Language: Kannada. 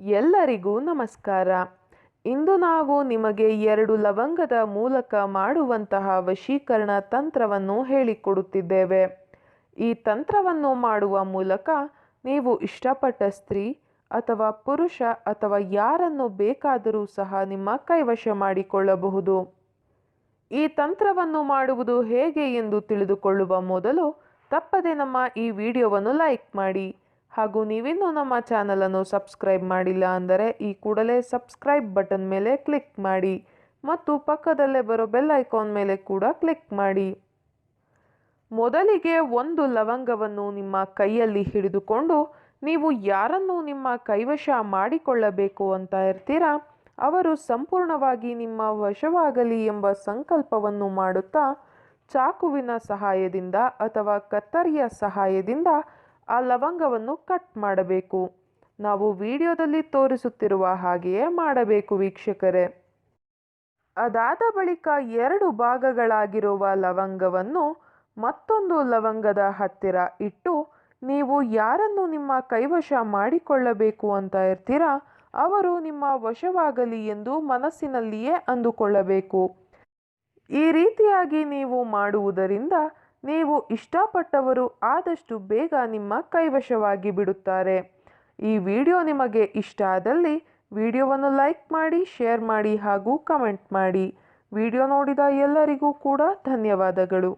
ಎಲ್ಲರಿಗೂ ನಮಸ್ಕಾರ. ಇಂದು ನಾವು ನಿಮಗೆ ಎರಡು ಲವಂಗದ ಮೂಲಕ ಮಾಡುವಂತಹ ವಶೀಕರಣ ತಂತ್ರವನ್ನು ಹೇಳಿಕೊಡುತ್ತಿದ್ದೇವೆ. ಈ ತಂತ್ರವನ್ನು ಮಾಡುವ ಮೂಲಕ ನೀವು ಇಷ್ಟಪಟ್ಟ ಸ್ತ್ರೀ ಅಥವಾ ಪುರುಷ ಅಥವಾ ಯಾರನ್ನು ಬೇಕಾದರೂ ಸಹ ನಿಮ್ಮ ಕೈವಶ ಮಾಡಿಕೊಳ್ಳಬಹುದು. ಈ ತಂತ್ರವನ್ನು ಮಾಡುವುದು ಹೇಗೆ ಎಂದು ತಿಳಿದುಕೊಳ್ಳುವ ಮೊದಲು ತಪ್ಪದೆ ನಮ್ಮ ಈ ವಿಡಿಯೋವನ್ನು ಲೈಕ್ ಮಾಡಿ. ಹಾಗೂ ನೀವಿನ್ನೂ ನಮ್ಮ ಚಾನಲನ್ನು ಸಬ್ಸ್ಕ್ರೈಬ್ ಮಾಡಿಲ್ಲ ಅಂದರೆ ಈ ಕೂಡಲೇ ಸಬ್ಸ್ಕ್ರೈಬ್ ಬಟನ್ ಮೇಲೆ ಕ್ಲಿಕ್ ಮಾಡಿ ಮತ್ತು ಪಕ್ಕದಲ್ಲೇ ಬರೋ ಬೆಲ್ ಐಕಾನ್ ಮೇಲೆ ಕೂಡ ಕ್ಲಿಕ್ ಮಾಡಿ. ಮೊದಲಿಗೆ ಒಂದು ಲವಂಗವನ್ನು ನಿಮ್ಮ ಕೈಯಲ್ಲಿ ಹಿಡಿದುಕೊಂಡು ನೀವು ಯಾರನ್ನು ನಿಮ್ಮ ಕೈವಶ ಮಾಡಿಕೊಳ್ಳಬೇಕು ಅಂತ ಇರ್ತೀರಾ, ಅವರು ಸಂಪೂರ್ಣವಾಗಿ ನಿಮ್ಮ ವಶವಾಗಲಿ ಎಂಬ ಸಂಕಲ್ಪವನ್ನು ಮಾಡುತ್ತಾ, ಚಾಕುವಿನ ಸಹಾಯದಿಂದ ಅಥವಾ ಕತ್ತರಿಯ ಸಹಾಯದಿಂದ ಆ ಲವಂಗವನ್ನು ಕಟ್ ಮಾಡಬೇಕು. ನಾವು ವಿಡಿಯೋದಲ್ಲಿ ತೋರಿಸುತ್ತಿರುವ ಹಾಗೆಯೇ ಮಾಡಬೇಕು ವೀಕ್ಷಕರೇ. ಅದಾದ ಬಳಿಕ ಎರಡು ಭಾಗಗಳಾಗಿರುವ ಲವಂಗವನ್ನು ಮತ್ತೊಂದು ಲವಂಗದ ಹತ್ತಿರ ಇಟ್ಟು ನೀವು ಯಾರನ್ನು ನಿಮ್ಮ ಕೈವಶ ಮಾಡಿಕೊಳ್ಳಬೇಕು ಅಂತ ಇರ್ತೀರಾ, ಅವರು ನಿಮ್ಮ ವಶವಾಗಲಿ ಎಂದು ಮನಸ್ಸಿನಲ್ಲಿಯೇ ಅಂದುಕೊಳ್ಳಬೇಕು. ಈ ರೀತಿಯಾಗಿ ನೀವು ಮಾಡುವುದರಿಂದ ನೀವು ಇಷ್ಟಪಟ್ಟವರು ಆದಷ್ಟು ಬೇಗ ನಿಮ್ಮ ಕೈವಶವಾಗಿ ಬಿಡುತ್ತಾರೆ. ಈ ವಿಡಿಯೋ ನಿಮಗೆ ಇಷ್ಟ ಆದಲ್ಲಿ ವಿಡಿಯೋವನ್ನು ಲೈಕ್ ಮಾಡಿ, ಶೇರ್ ಮಾಡಿ ಹಾಗೂ ಕಮೆಂಟ್ ಮಾಡಿ. ವಿಡಿಯೋ ನೋಡಿದ ಎಲ್ಲರಿಗೂ ಕೂಡ ಧನ್ಯವಾದಗಳು.